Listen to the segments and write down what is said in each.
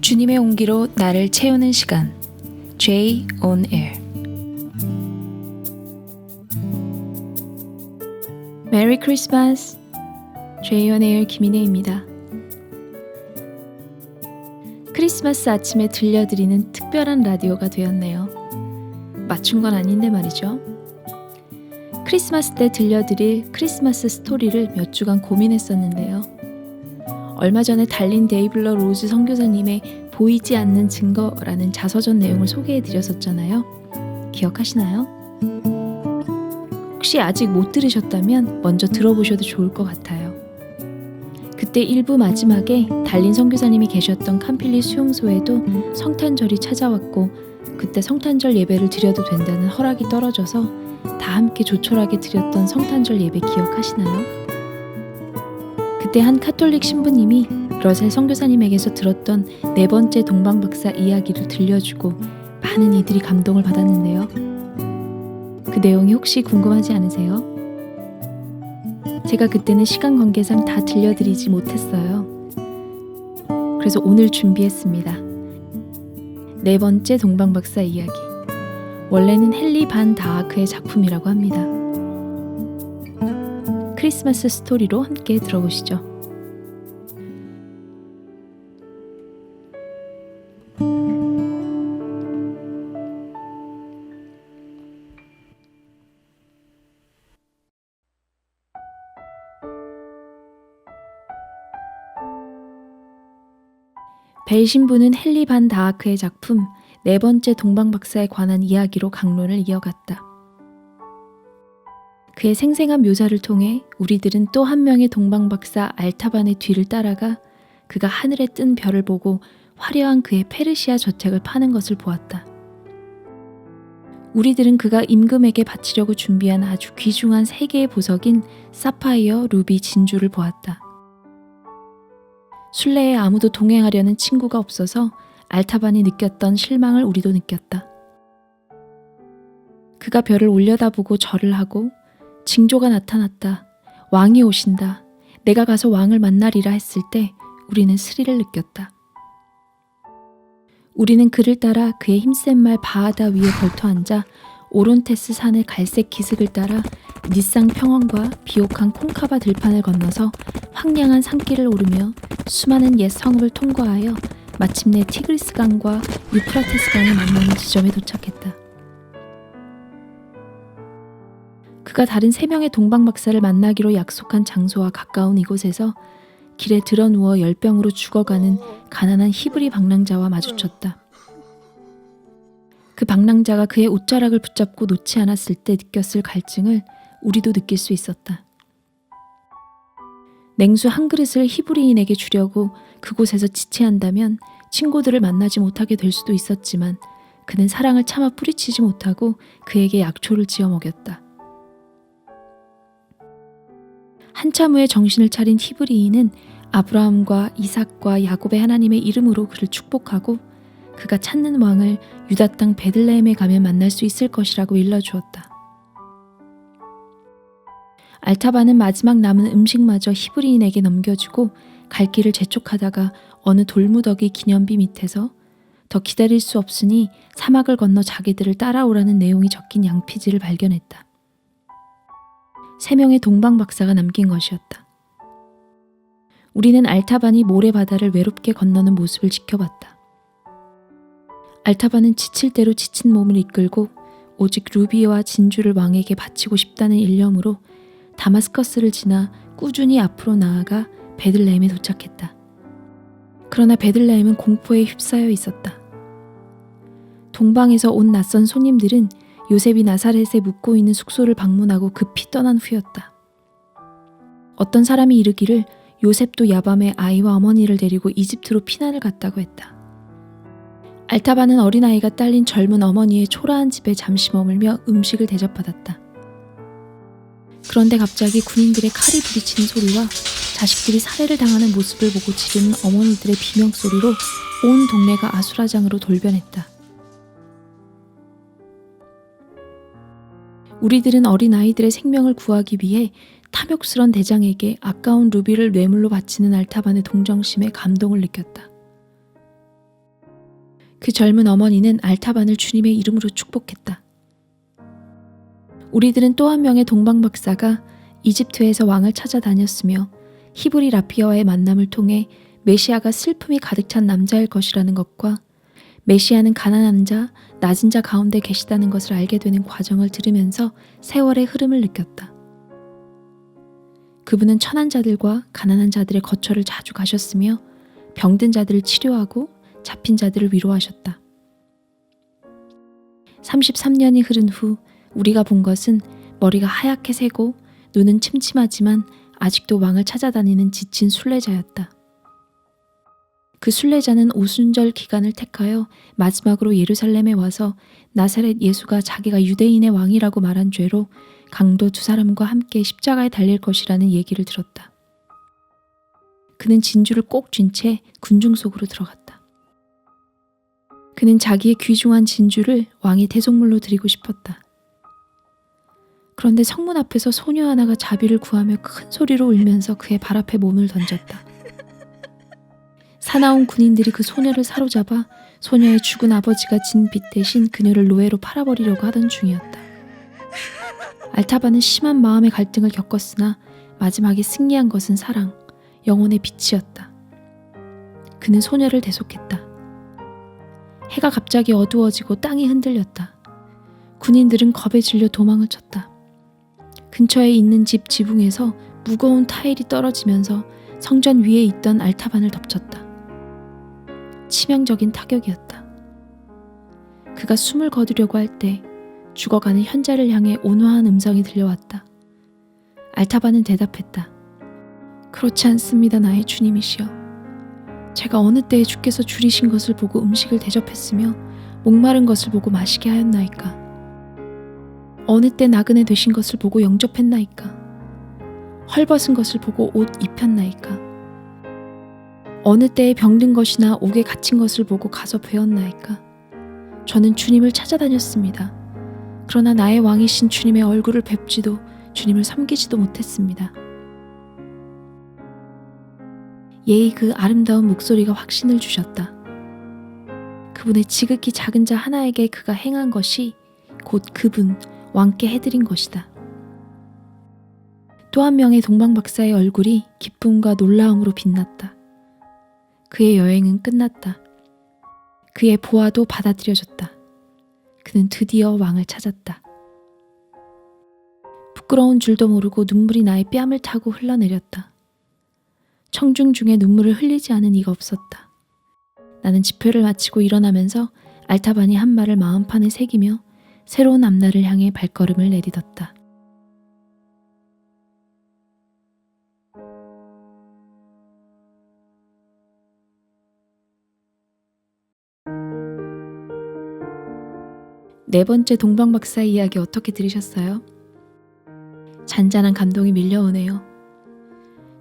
주님의 온기로 나를 채우는 시간 J on Air 메리 크리스마스 J on Air 김인혜입니다. 크리스마스 아침에 들려드리는 특별한 라디오가 되었네요. 맞춘 건 아닌데 말이죠. 크리스마스 때 들려드릴 크리스마스 스토리를 몇 주간 고민했었는데요. 얼마 전에 달린 데이블러 로즈 선교사님의 보이지 않는 증거라는 자서전 내용을 소개해 드렸었잖아요. 기억하시나요? 혹시 아직 못 들으셨다면 먼저 들어보셔도 좋을 것 같아요. 그때 1부 마지막에 달린 선교사님이 계셨던 캄필리 수용소에도 성탄절이 찾아왔고 그때 성탄절 예배를 드려도 된다는 허락이 떨어져서 다 함께 조촐하게 드렸던 성탄절 예배 기억하시나요? 그때 한 카톨릭 신부님이 러셀 선교사님에게서 들었던 네 번째 동방 박사 이야기를 들려주고 많은 이들이 감동을 받았는데요. 그 내용이 혹시 궁금하지 않으세요? 제가 그때는 시간 관계상 다 들려드리지 못했어요. 그래서 오늘 준비했습니다. 네 번째 동방 박사 이야기. 원래는 헨리 반 다하크의 작품이라고 합니다. 크리스마스 스토리로 함께 들어보시죠. 벨 신부는 헨리 반 다하크의 작품 네 번째 동방 박사에 관한 이야기로 강론을 이어갔다. 그의 생생한 묘사를 통해 우리들은 또 한 명의 동방 박사 알타반의 뒤를 따라가 그가 하늘에 뜬 별을 보고 화려한 그의 페르시아 저택을 파는 것을 보았다. 우리들은 그가 임금에게 바치려고 준비한 아주 귀중한 세 개의 보석인 사파이어, 루비, 진주를 보았다. 순례에 아무도 동행하려는 친구가 없어서 알타반이 느꼈던 실망을 우리도 느꼈다. 그가 별을 올려다보고 절을 하고 징조가 나타났다. 왕이 오신다. 내가 가서 왕을 만나리라 했을 때 우리는 스릴을 느꼈다. 우리는 그를 따라 그의 힘센 말 바하다 위에 걸터 앉아 오론테스 산의 갈색 기슭을 따라 니상 평원과 비옥한 콩카바 들판을 건너서 황량한 산길을 오르며 수많은 옛 성읍을 통과하여 마침내 티그리스 강과 유프라테스 강을 만나는 지점에 도착했다. 그가 다른 세 명의 동방 박사를 만나기로 약속한 장소와 가까운 이곳에서 길에 들어 누워 열병으로 죽어가는 가난한 히브리 방랑자와 마주쳤다. 그 방랑자가 그의 옷자락을 붙잡고 놓지 않았을 때 느꼈을 갈증을 우리도 느낄 수 있었다. 냉수 한 그릇을 히브리인에게 주려고 그곳에서 지체한다면 친구들을 만나지 못하게 될 수도 있었지만 그는 사랑을 차마 뿌리치지 못하고 그에게 약초를 지어 먹였다. 한참 후에 정신을 차린 히브리인은 아브라함과 이삭과 야곱의 하나님의 이름으로 그를 축복하고 그가 찾는 왕을 유다 땅 베들레헴에 가면 만날 수 있을 것이라고 일러주었다. 알타바는 마지막 남은 음식마저 히브리인에게 넘겨주고 갈 길을 재촉하다가 어느 돌무더기 기념비 밑에서 더 기다릴 수 없으니 사막을 건너 자기들을 따라오라는 내용이 적힌 양피지를 발견했다. 세 명의 동방 박사가 남긴 것이었다. 우리는 알타반이 모래바다를 외롭게 건너는 모습을 지켜봤다. 알타반은 지칠 대로 지친 몸을 이끌고 오직 루비와 진주를 왕에게 바치고 싶다는 일념으로 다마스커스를 지나 꾸준히 앞으로 나아가 베들레헴에 도착했다. 그러나 베들레헴은 공포에 휩싸여 있었다. 동방에서 온 낯선 손님들은 요셉이 나사렛에 묵고 있는 숙소를 방문하고 급히 떠난 후였다. 어떤 사람이 이르기를 요셉도 야밤에 아이와 어머니를 데리고 이집트로 피난을 갔다고 했다. 알타바는 어린아이가 딸린 젊은 어머니의 초라한 집에 잠시 머물며 음식을 대접받았다. 그런데 갑자기 군인들의 칼이 부딪히는 소리와 자식들이 살해를 당하는 모습을 보고 지르는 어머니들의 비명소리로 온 동네가 아수라장으로 돌변했다. 우리들은 어린 아이들의 생명을 구하기 위해 탐욕스런 대장에게 아까운 루비를 뇌물로 바치는 알타반의 동정심에 감동을 느꼈다. 그 젊은 어머니는 알타반을 주님의 이름으로 축복했다. 우리들은 또 한 명의 동방 박사가 이집트에서 왕을 찾아다녔으며 히브리 라피어와의 만남을 통해 메시아가 슬픔이 가득 찬 남자일 것이라는 것과 메시아는 가난한 자, 낮은 자 가운데 계시다는 것을 알게 되는 과정을 들으면서 세월의 흐름을 느꼈다. 그분은 천한 자들과 가난한 자들의 거처를 자주 가셨으며 병든 자들을 치료하고 잡힌 자들을 위로하셨다. 33년이 흐른 후 우리가 본 것은 머리가 하얗게 새고 눈은 침침하지만 아직도 왕을 찾아다니는 지친 순례자였다. 그 순례자는 오순절 기간을 택하여 마지막으로 예루살렘에 와서 나사렛 예수가 자기가 유대인의 왕이라고 말한 죄로 강도 두 사람과 함께 십자가에 달릴 것이라는 얘기를 들었다. 그는 진주를 꼭 쥔 채 군중 속으로 들어갔다. 그는 자기의 귀중한 진주를 왕의 대속물로 드리고 싶었다. 그런데 성문 앞에서 소녀 하나가 자비를 구하며 큰 소리로 울면서 그의 발 앞에 몸을 던졌다. 사나운 군인들이 그 소녀를 사로잡아 소녀의 죽은 아버지가 진 빚 대신 그녀를 노예로 팔아버리려고 하던 중이었다. 알타바는 심한 마음의 갈등을 겪었으나 마지막에 승리한 것은 사랑, 영혼의 빛이었다. 그는 소녀를 대속했다. 해가 갑자기 어두워지고 땅이 흔들렸다. 군인들은 겁에 질려 도망을 쳤다. 근처에 있는 집 지붕에서 무거운 타일이 떨어지면서 성전 위에 있던 알타반을 덮쳤다. 치명적인 타격이었다. 그가 숨을 거두려고 할 때 죽어가는 현자를 향해 온화한 음성이 들려왔다. 알타반은 대답했다. 그렇지 않습니다, 나의 주님이시여. 제가 어느 때에 주께서 줄이신 것을 보고 음식을 대접했으며 목마른 것을 보고 마시게 하였나이까. 어느 때 나그네 되신 것을 보고 영접했나이까. 헐벗은 것을 보고 옷 입혔나이까. 어느 때에 병든 것이나 옥에 갇힌 것을 보고 가서 배웠나이까. 저는 주님을 찾아다녔습니다. 그러나 나의 왕이신 주님의 얼굴을 뵙지도 주님을 섬기지도 못했습니다. 예의 그 아름다운 목소리가 확신을 주셨다. 그분의 지극히 작은 자 하나에게 그가 행한 것이 곧 그분 왕께 해드린 것이다. 또 한 명의 동방 박사의 얼굴이 기쁨과 놀라움으로 빛났다. 그의 여행은 끝났다. 그의 보아도 받아들여졌다. 그는 드디어 왕을 찾았다. 부끄러운 줄도 모르고 눈물이 나의 뺨을 타고 흘러내렸다. 청중 중에 눈물을 흘리지 않은 이가 없었다. 나는 집회를 마치고 일어나면서 알타반이 한 말을 마음판에 새기며 새로운 앞날을 향해 발걸음을 내딛었다. 네 번째 동방 박사의 이야기 어떻게 들으셨어요? 잔잔한 감동이 밀려오네요.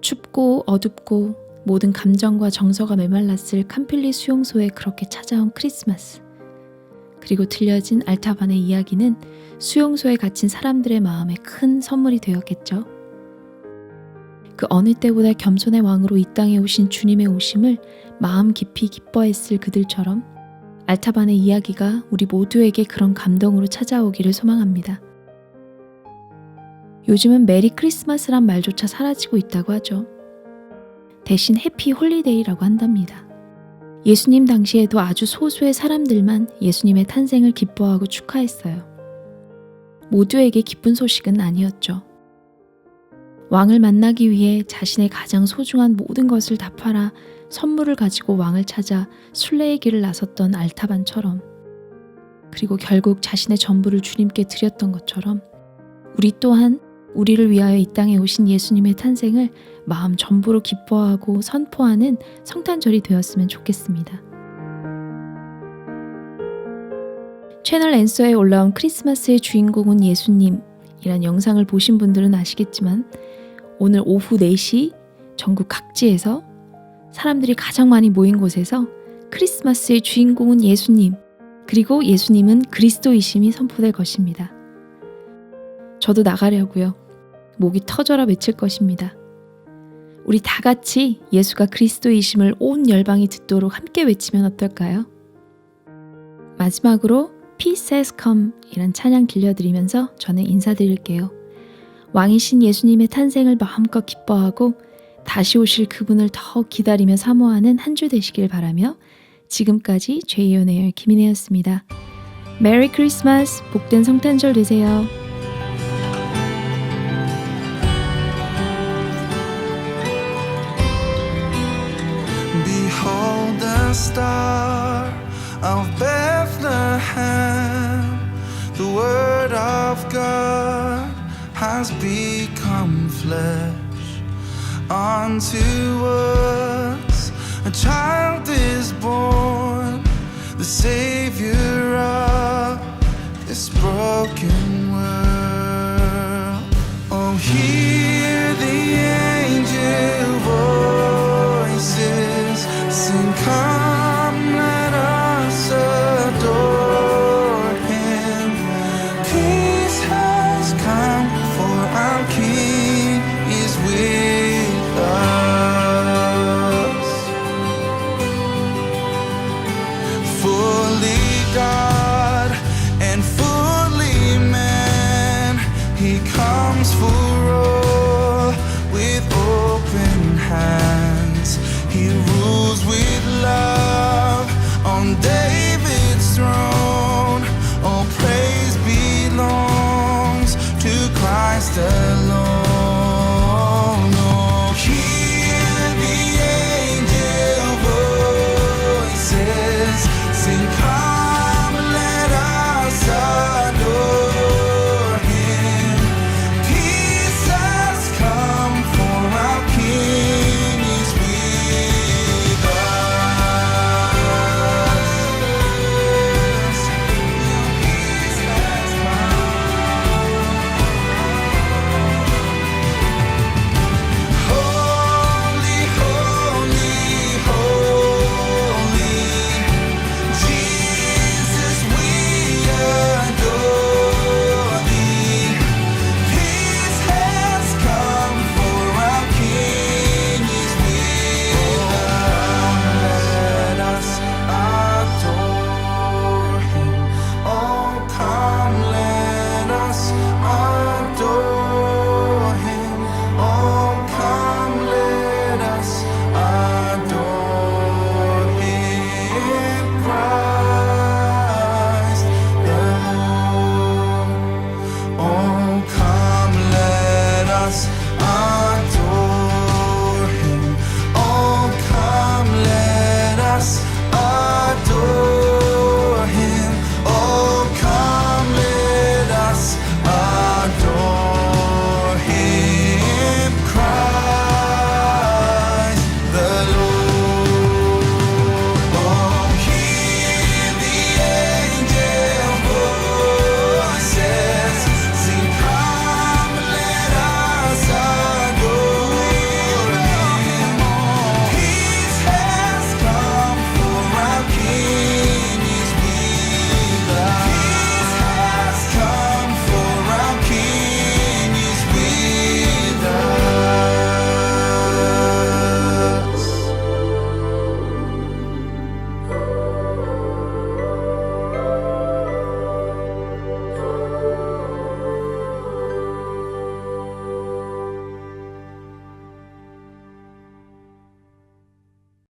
춥고 어둡고 모든 감정과 정서가 메말랐을 캄필리 수용소에 그렇게 찾아온 크리스마스. 그리고 들려진 알타반의 이야기는 수용소에 갇힌 사람들의 마음에 큰 선물이 되었겠죠. 그 어느 때보다 겸손의 왕으로 이 땅에 오신 주님의 오심을 마음 깊이 기뻐했을 그들처럼 알타반의 이야기가 우리 모두에게 그런 감동으로 찾아오기를 소망합니다. 요즘은 메리 크리스마스란 말조차 사라지고 있다고 하죠. 대신 해피 홀리데이라고 한답니다. 예수님 당시에도 아주 소수의 사람들만 예수님의 탄생을 기뻐하고 축하했어요. 모두에게 기쁜 소식은 아니었죠. 왕을 만나기 위해 자신의 가장 소중한 모든 것을 다 팔아 선물을 가지고 왕을 찾아 순례의 길을 나섰던 알타반처럼 그리고 결국 자신의 전부를 주님께 드렸던 것처럼 우리 또한 우리를 위하여 이 땅에 오신 예수님의 탄생을 마음 전부로 기뻐하고 선포하는 성탄절이 되었으면 좋겠습니다. 채널 앤서에 올라온 크리스마스의 주인공은 예수님이란 영상을 보신 분들은 아시겠지만 오늘 오후 4시 전국 각지에서 사람들이 가장 많이 모인 곳에서 크리스마스의 주인공은 예수님, 그리고 예수님은 그리스도이심이 선포될 것입니다. 저도 나가려고요. 목이 터져라 외칠 것입니다. 우리 다 같이 예수가 그리스도이심을 온 열방이 듣도록 함께 외치면 어떨까요? 마지막으로 Peace has come 이란 찬양 들려드리면서 저는 인사드릴게요. 왕이신 예수님의 탄생을 마음껏 기뻐하고 다시 오실 그분을 더 기다리며 사모하는 한 주 되시길 바라며 지금까지 제이온에어 김인혜였습니다. 메리 크리스마스 복된 성탄절 되세요. Star of Bethlehem. The word of God has become flesh. Unto us a child is born, the Savior of this broken world. Oh, hear the for all with open hands. He rules with love on David's throne. All praise belongs to Christ.